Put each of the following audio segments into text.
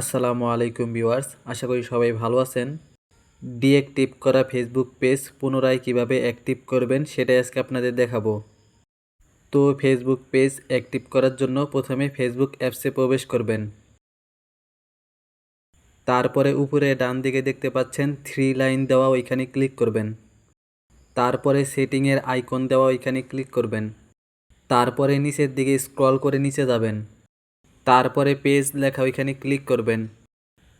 আসসালামু আলাইকুম ভিউয়ার্স, আশা করি সবাই ভালো আছেন। ডিঅ্যাক্টিভ করা ফেসবুক পেজ পুনরায় কীভাবে অ্যাক্টিভ করবেন সেটাই আজকে আপনাদের দেখাবো। তো ফেসবুক পেজ অ্যাক্টিভ করার জন্য প্রথমে ফেসবুক অ্যাপসে প্রবেশ করবেন। তারপরে উপরে ডান দিকে দেখতে পাচ্ছেন থ্রি লাইন দেওয়া ওইখানে ক্লিক করবেন। তারপরে সেটিংয়ের আইকন দেওয়া ওইখানে ক্লিক করবেন। তারপরে নিচের দিকে স্ক্রল করে নিচে যাবেন। তারপরে পেজ লেখা ওইখানে ক্লিক করবেন।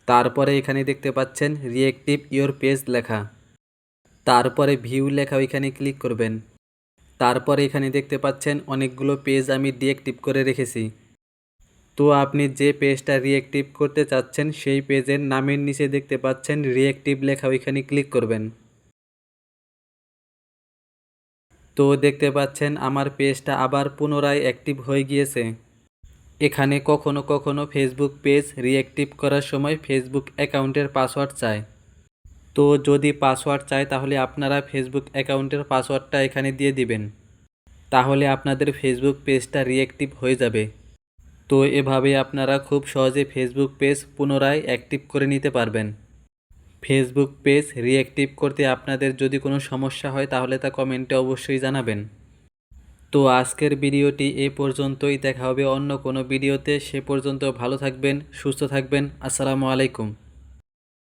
তারপরে এখানে দেখতে পাচ্ছেন রিয়েক্টিভ ইওর পেজ লেখা। তারপরে ভিউ লেখা ওইখানে ক্লিক করবেন। তারপরে এখানে দেখতে পাচ্ছেন অনেকগুলো পেজ আমি ডিঅ্যাক্টিভ করে রেখেছি। তো আপনি যে পেজটা রিয়েক্টিভ করতে চাচ্ছেন, সেই পেজের নামের নিচে দেখতে পাচ্ছেন রিয়েক্টিভ লেখা ওইখানে ক্লিক করবেন। তো দেখতে পাচ্ছেন আমার পেজটা আবার পুনরায় অ্যাক্টিভ হয়ে গিয়েছে। এখানে কখনো কখনো ফেসবুক পেজ রিঅ্যাক্টিভ করার সময় ফেসবুক অ্যাকাউন্টের পাসওয়ার্ড চায়। তো যদি পাসওয়ার্ড চায়, তাহলে আপনারা ফেসবুক অ্যাকাউন্টের পাসওয়ার্ডটা এখানে দিয়ে দিবেন। তাহলে আপনাদের ফেসবুক পেজটা রিঅ্যাক্টিভ হয়ে যাবে। তো এভাবে আপনারা খুব সহজে ফেসবুক পেজ পুনরায় অ্যাক্টিভ করে নিতে পারবেন। ফেসবুক পেজ রিঅ্যাক্টিভ করতে আপনাদের যদি কোনো সমস্যা হয়, তাহলে তা কমেন্টে অবশ্যই জানাবেন। তো আজকের ভিডিওটি এ পর্যন্তই। দেখা হবে অন্য কোনো ভিডিওতে। সে পর্যন্ত ভালো থাকবেন, সুস্থ থাকবেন। আসসালামু আলাইকুম।